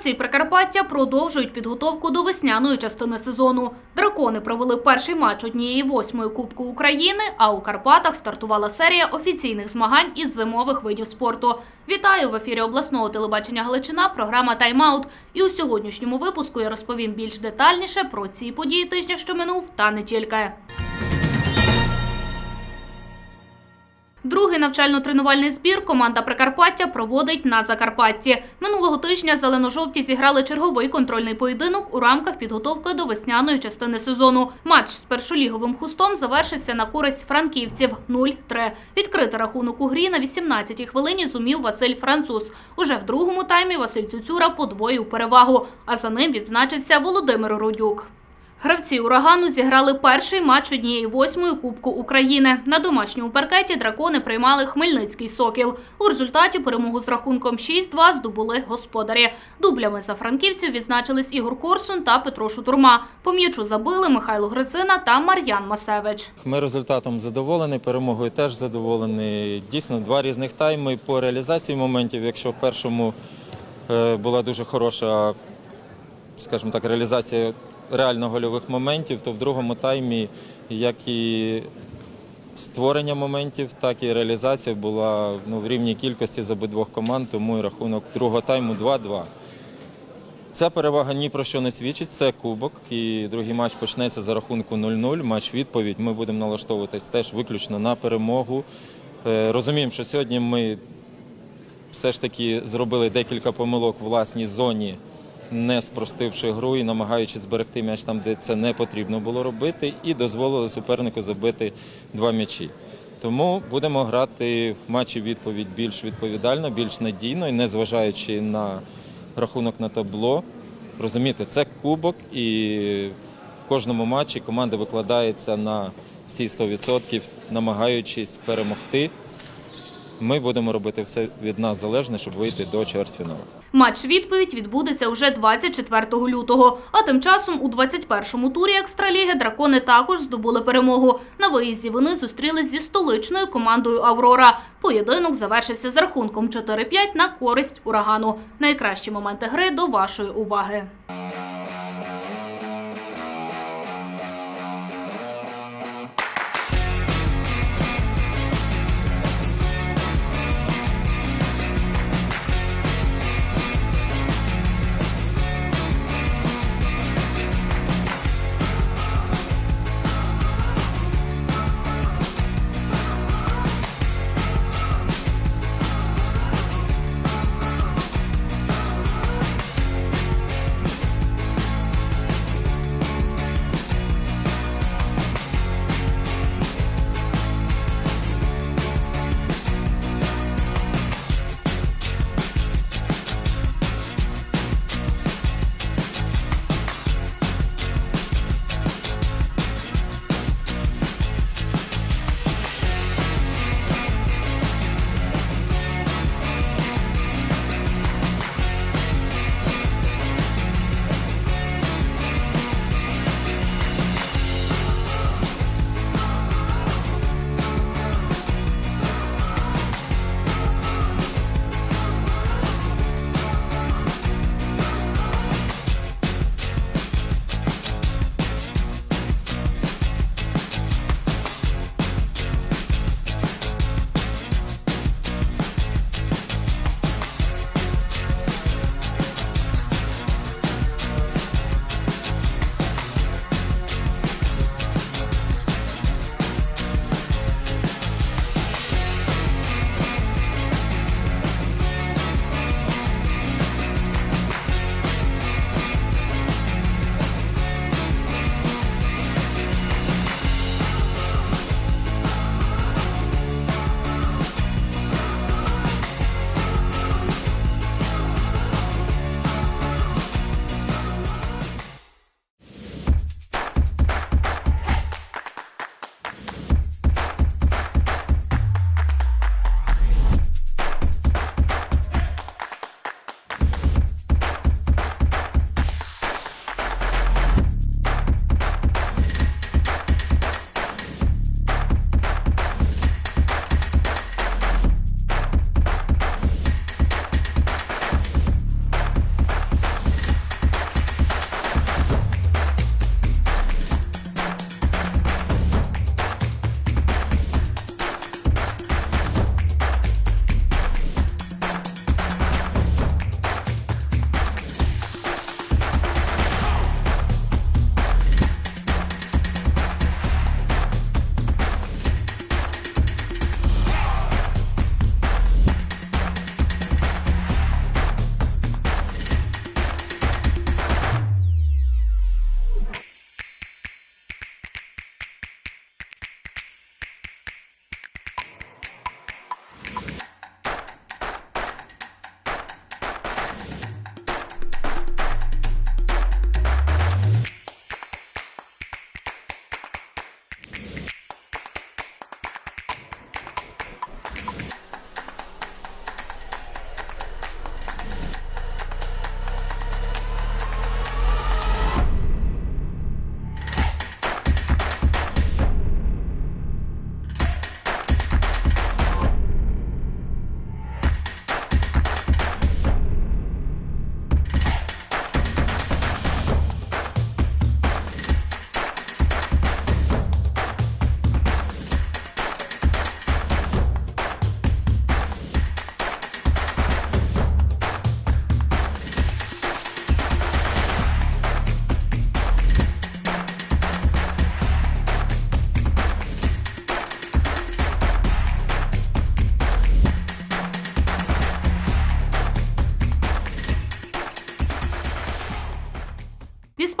Гравці Прикарпаття продовжують підготовку до весняної частини сезону. Дракони провели перший матч однієї восьмої Кубку України, а у Карпатах стартувала серія офіційних змагань із зимових видів спорту. Вітаю в ефірі обласного телебачення Галичина. Програма Тайм-аут. І у сьогоднішньому випуску я розповім більш детальніше про ці події тижня, що минув, та не тільки. Другий навчально-тренувальний збір команда Прикарпаття проводить на Закарпатті. Минулого тижня зелено-жовті зіграли черговий контрольний поєдинок у рамках підготовки до весняної частини сезону. Матч з першоліговим хустом завершився на користь франківців 0-3. Відкрити рахунок у грі на 18-й хвилині зумів Василь Француз. Уже в другому таймі Василь Цюцюра подвоїв перевагу, а за ним відзначився Володимир Рудюк. Гравці урагану зіграли перший матч однієї восьмої Кубку України. На домашньому паркеті дракони приймали Хмельницький сокіл. У результаті перемогу з рахунком 6-2 здобули господарі. Дублями за франківців відзначились Ігор Корсун та Петро Шутурма. По м'ячу забили Михайло Грицина та Мар'ян Масевич. Ми результатом задоволені, перемогою теж задоволені. Дійсно, два різних тайми по реалізації моментів. Якщо в першому е, була дуже хороша, скажімо так, реалізація реально гольових моментів, то в другому таймі як і створення моментів, так і реалізація була ну, в рівній кількості з обидвох команд, тому і рахунок другого тайму 2-2. Ця перевага ні про що не свідчить. Це кубок. І другий матч почнеться за рахунку 0-0. Матч відповідь. Ми будемо налаштовуватись теж виключно на перемогу. Е, Розуміємо, що сьогодні ми все ж таки зробили декілька помилок в власній зоні, не спростивши гру і намагаючись зберегти м'яч там, де це не потрібно було робити, і дозволили супернику забити два м'ячі. Тому будемо грати в матчі відповідь більш відповідально, більш надійно і незважаючи на рахунок на табло. Розумієте, це кубок, і в кожному матчі команда викладається на всі 100%, намагаючись перемогти. Ми будемо робити все від нас залежне, щоб вийти до чвертьфіналу. Матч відповідь відбудеться вже 24 лютого. А тим часом у 21-му турі екстраліги дракони також здобули перемогу. На виїзді вони зустрілись зі столичною командою Аврора. Поєдинок завершився з рахунком 4-5 на користь урагану. Найкращі моменти гри до вашої уваги.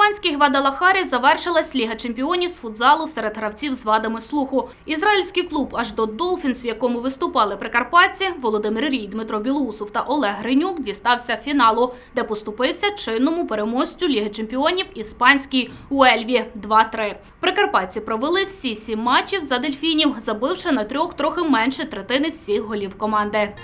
Іспанській Гвадалахарі завершилась Ліга чемпіонів з футзалу серед гравців з вадами слуху. Ізраїльський клуб аж до Долфінс, в якому виступали прикарпатці, Володимир Рій, Дмитро Білоусов та Олег Гринюк дістався фіналу, де поступився чинному переможцю Ліги чемпіонів іспанській Уельві 2-3. Прикарпатці провели всі сім матчів за дельфінів, забивши на трьох трохи менше третини всіх голів команди.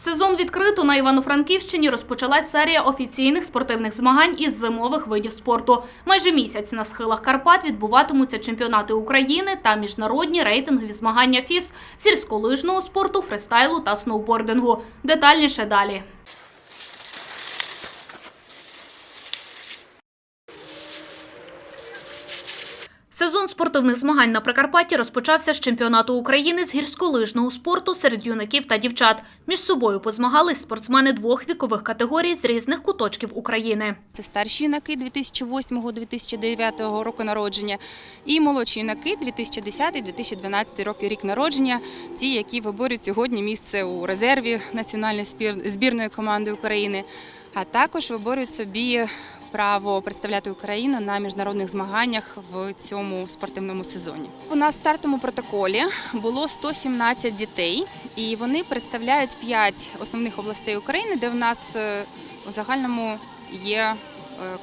Сезон відкрито на Івано-Франківщині розпочалась серія офіційних спортивних змагань із зимових видів спорту. Майже місяць на схилах Карпат відбуватимуться чемпіонати України та міжнародні рейтингові змагання ФІС сільськолижного спорту, фристайлу та сноубордингу. Детальніше далі. Сезон спортивних змагань на Прикарпатті розпочався з чемпіонату України з гірськолижного спорту серед юнаків та дівчат. Між собою позмагались спортсмени двох вікових категорій з різних куточків України. Це старші юнаки 2008-2009 року народження і молодші юнаки 2010-2012 роки рік народження, ті, які виборюють сьогодні місце у резерві національної збір- збірної команди України, а також виборюють собі право представляти Україну на міжнародних змаганнях в цьому спортивному сезоні. У нас в стартовому протоколі було 117 дітей, і вони представляють 5 основних областей України, де в нас е, у загальному є е,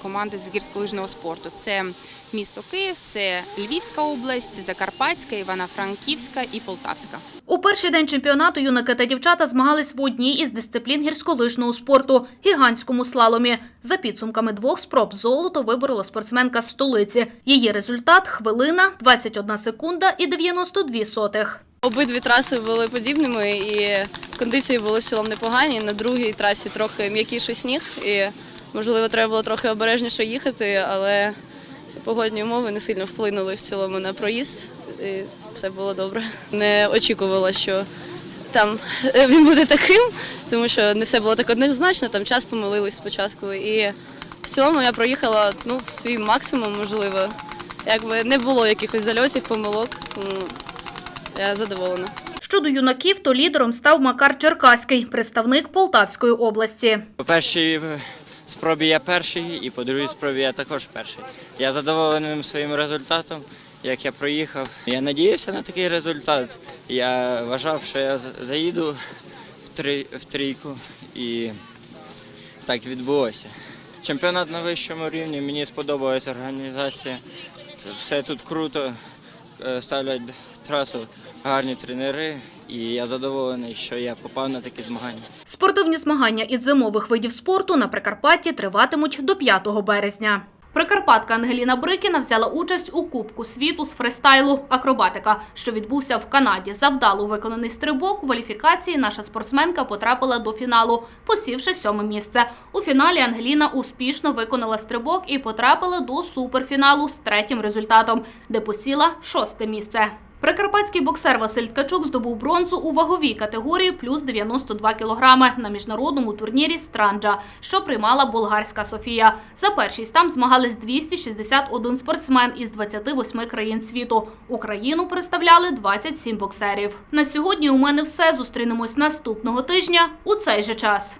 команди з гірськолижного спорту. Це місто Київ, це Львівська область, Закарпатська, Івано-Франківська і Полтавська. У перший день чемпіонату юнаки та дівчата змагались в одній із дисциплін гірськолижного спорту – гігантському слаломі. За підсумками двох спроб золото виборола спортсменка з столиці. Її результат – хвилина, 21 секунда і 92 сотих. Обидві траси були подібними, і кондиції були в цілому непогані. На другій трасі трохи м'якіший сніг, і можливо треба було трохи обережніше їхати, але погодні умови не сильно вплинули в цілому на проїзд, і все було добре. Не очікувала, що там він буде таким, тому що не все було так однозначно, там час помилились спочатку. І в цілому я проїхала ну, в свій максимум, можливо. Якби не було якихось зальотів, помилок, тому я задоволена. Щодо юнаків, то лідером став Макар Черкаський, представник Полтавської області. Е, спробі я перший, і по другій спробі я також перший. Я задоволений своїм результатом, як я проїхав. Я надіявся на такий результат. Я вважав, що я заїду в, три, в трійку, і так відбулося. Чемпіонат на вищому рівні, мені сподобалася організація. Це все тут круто, е, ставлять трасу гарні тренери, і я задоволений, що я попав на такі змагання. Спортивні змагання із зимових видів спорту на Прикарпатті триватимуть до 5 березня. Прикарпатка Ангеліна Брикіна взяла участь у Кубку світу з фристайлу акробатика, що відбувся в Канаді. За вдало виконаний стрибок кваліфікації наша спортсменка потрапила до фіналу, посівши сьоме місце. У фіналі Ангеліна успішно виконала стрибок і потрапила до суперфіналу з третім результатом, де посіла шосте місце. Прикарпатський боксер Василь Ткачук здобув бронзу у ваговій категорії плюс 92 кілограми на міжнародному турнірі Странджа, що приймала болгарська Софія. За першість там змагались 261 спортсмен із 28 країн світу. Україну представляли 27 боксерів. На сьогодні у мене все. Зустрінемось наступного тижня у цей же час.